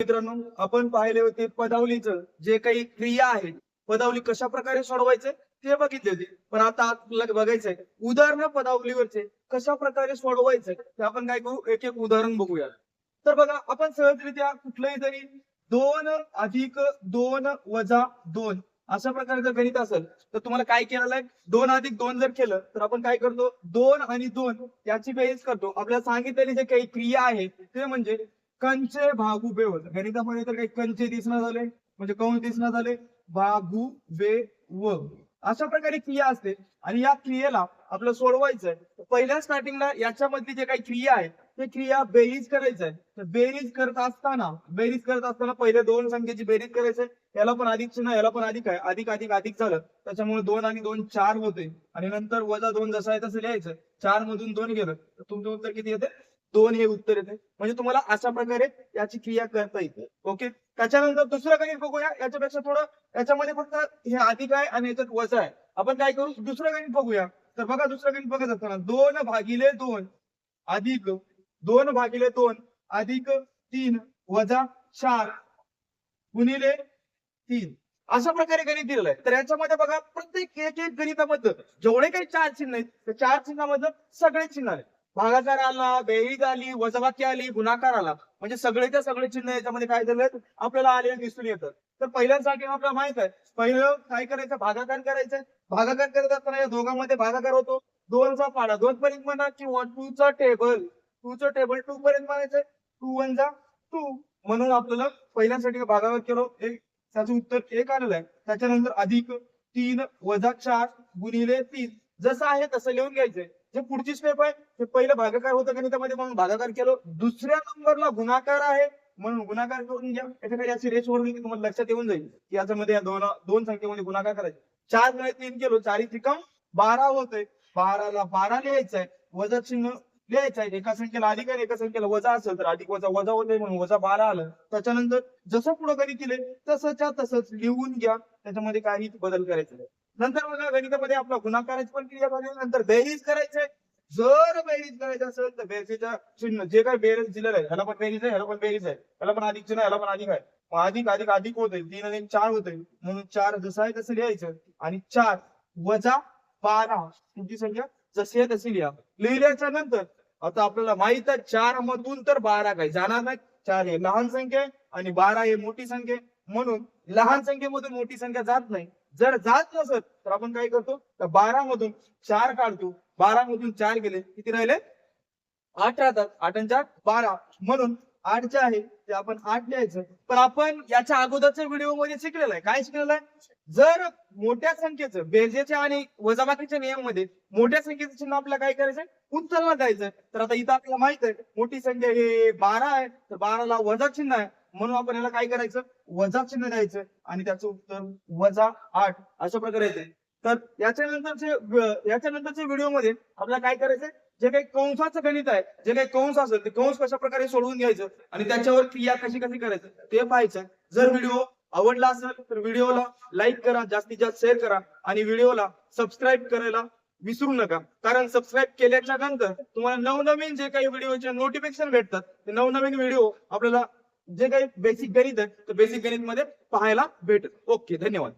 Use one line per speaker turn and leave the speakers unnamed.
मित्रांनो आपण पाहिले होते पदावलीचं जे काही क्रिया आहेत पदावली कशा प्रकारे सोडवायचे ते बघितले होते. पण आता आपल्याला बघायचंय उदाहरण पदावलीवरचे कशा प्रकारे सोडवायचे ते आपण काय करू? एक एक उदाहरण बघूया. तर बघा आपण सहजरित्या कुठलंही जरी दोन अधिक दोन वजा दोन अशा प्रकारे जर गणित असेल तर तुम्हाला काय केलेलं आहे? दोन अधिक दोन जर केलं तर आपण काय करतो? दोन आणि दोन याची बेरीज करतो. आपल्याला सांगितलेली जे काही क्रिया आहे ते म्हणजे कंचे भागू बे होत. गणितामध्ये तर काही कंचे दिसणं झाले म्हणजे कंस दिसणं झाले? भागू बे व. अशा प्रकारे क्रिया असते. आणि या क्रियेला आपलं सोडवायचं आहे पहिल्या स्टार्टिंगला याच्यामधली जे काही क्रिया आहे ते क्रिया बेरीज करायचं आहे तर बेरीज करत असताना बेरीज करत असताना पहिले दोन संख्येची बेरीज करायचं याला पण अधिक चिन्ह याला पण अधिक आहे. अधिक अधिक अधिक झालं. त्याच्यामुळे दोन आणि दोन चार होते. आणि नंतर वजा दोन जसं आहे तसं लिहायचं. चार मधून दोन गेलं. तर तुमचं उत्तर किती येते? दोन हे उत्तर येते म्हणजे तुम्हाला अशा प्रकारे याची क्रिया करता येते. ओके? त्याच्यानंतर दुसरं गणित बघूया. याच्यापेक्षा थोडं याच्यामध्ये फक्त हे अधिक आहे आणि याच्यात वजा आहे. आपण काय करू? दुसरं गणित बघूया. तर बघा दुसरं गणित बघत असताना दोन भागिले दोन अधिक दोन भागिले दोन अधिक तीन वजा चार गुणिले तीन. अशा प्रकारे गणित दिलेलं आहे. तर याच्यामध्ये बघा प्रत्येक एक एक गणितामध्ये जेवढे काही चार चिन्ह आहेत त्या चार चिन्हामध्ये सगळे चिन्ह आहेत. भागाकार आला बेरीज आली वजाबाकी आली गुणाकार आला. म्हणजे सगळेच्या सगळे चिन्ह याच्यामध्ये काय झाले आपल्याला आले दिसून येतात. तर पहिल्यासाठी आपल्याला माहीत आहे पहिलं काय करायचं? भागाकार करायचं. भागाकार करत असताना या दोघांमध्ये भागाकार होतो. दोनचा पाडा. दोन पर्यंत म्हणा किंवा टू चा टेबल टू चा टेबल टू पर्यंत म्हणायचं. टू वन जा टू म्हणून आपल्याला पहिल्यासाठी भागाकार केलो. एक त्याचं उत्तर एक आलेलं आहे. त्याच्यानंतर अधिक तीन वजा चार गुणिले तीन. जसं आहे तसं लिहून घ्यायचंय. जे पुढची स्टेप आहे ते पहिलं भागाकार होतं गणितामध्ये म्हणून भागाकार केलो. दुसऱ्या नंबरला गुणाकार आहे. म्हणून गुणाकार करून घ्या. याच्याकडे अशी रेष वरून तुम्हाला लक्षात येऊन जाईल. की याच्यामध्ये या दोन दोन संख्येमध्ये गुणाकार करायचे. चार गुणे तीन केलो चारी त्रिकम बारा होतोय. बाराला बारा लिहायचंय. वजा चिन्ह लिहायचं आहे एका संख्येला अधिक आहे एका संख्येला वजा असेल तर अधिक वजा वजा होते म्हणून वजा बारा आलं. त्याच्यानंतर जसं पुढे गणित केले तसंच्या तसंच लिहून घ्या. त्याच्यामध्ये काही बदल करायचे नाही. नंतर बघा गणितामध्ये आपला गुणाकाराची पण क्रिया झाली नंतर बेरीज करायचंय. जर बेरीज करायचं असेल तर बेरजेच्या चिन्ह जे काही बेरीज दिलेलं आहे ह्याला पण बेरीज आहे ह्याला पण बेरीज आहे. ह्याला पण अधिक चिन्ह ह्याला पण अधिक आहे. मग अधिक अधिक अधिक होते तीन आणि चार होते म्हणून चार जसं आहे तसं लिहायचं. आणि चार वजा बारा तुमची संख्या जशी आहे तशी लिहा. लिहिल्याच्या नंतर आता आपल्याला माहीत आहे चार मधून तर बारा काय जाणार नाही. चार हे लहान संख्या आहे आणि बारा हे मोठी संख्या आहे. म्हणून लहान संख्येमधून मोठी संख्या जात नाही. जर जात नसत तर आपण काय करतो? तर बारा मधून चार काढतो. बारा मधून चार गेले किती राहिले? आठ राहतात. आठ आणि चार बारा. म्हणून आठ जे आहे ते आपण आठ लिहायचं. पण आपण याच्या अगोदरच्या व्हिडिओमध्ये शिकलेलं आहे. काय शिकलेलं आहे? जर मोठ्या संख्येचं बेरजेच्या आणि वजाबाकीच्या नियममध्ये मोठ्या संख्येचं चिन्ह आपल्याला काय करायचंय? उचलला जायचं तर आता इथं आपल्याला माहीत आहे मोठी संख्या हे बारा आहे. तर बाराला वजा चिन्ह आहे. म्हणून आपण याला काय करायचं? वजा चिन्ह द्यायचं आणि त्याचं उत्तर वजा आठ अशा प्रकारे येते. तर याच्यानंतरचे याच्यानंतरच्या व्हिडिओमध्ये आपल्याला काय करायचंय? जे काही कंसाचं गणित आहे जे काही कंस असेल ते कंस कशा प्रकारे सोडवून घ्यायचं? आणि त्याच्यावर क्रिया कशी कशी करायचं? ते पाहायचं. जर व्हिडिओ आवडला असेल तर व्हिडिओला लाईक करा जास्तीत जास्त शेअर करा. आणि व्हिडिओला सबस्क्राईब करायला विसरू नका. कारण सबस्क्राईब केल्याच्यानंतर तुम्हाला नवनवीन जे काही व्हिडिओचे नोटिफिकेशन भेटतात ते नवनवीन व्हिडिओ आपल्याला जे काही बेसिक गणित आहे ते बेसिक गणित मध्ये पाहायला भेटत ओके धन्यवाद.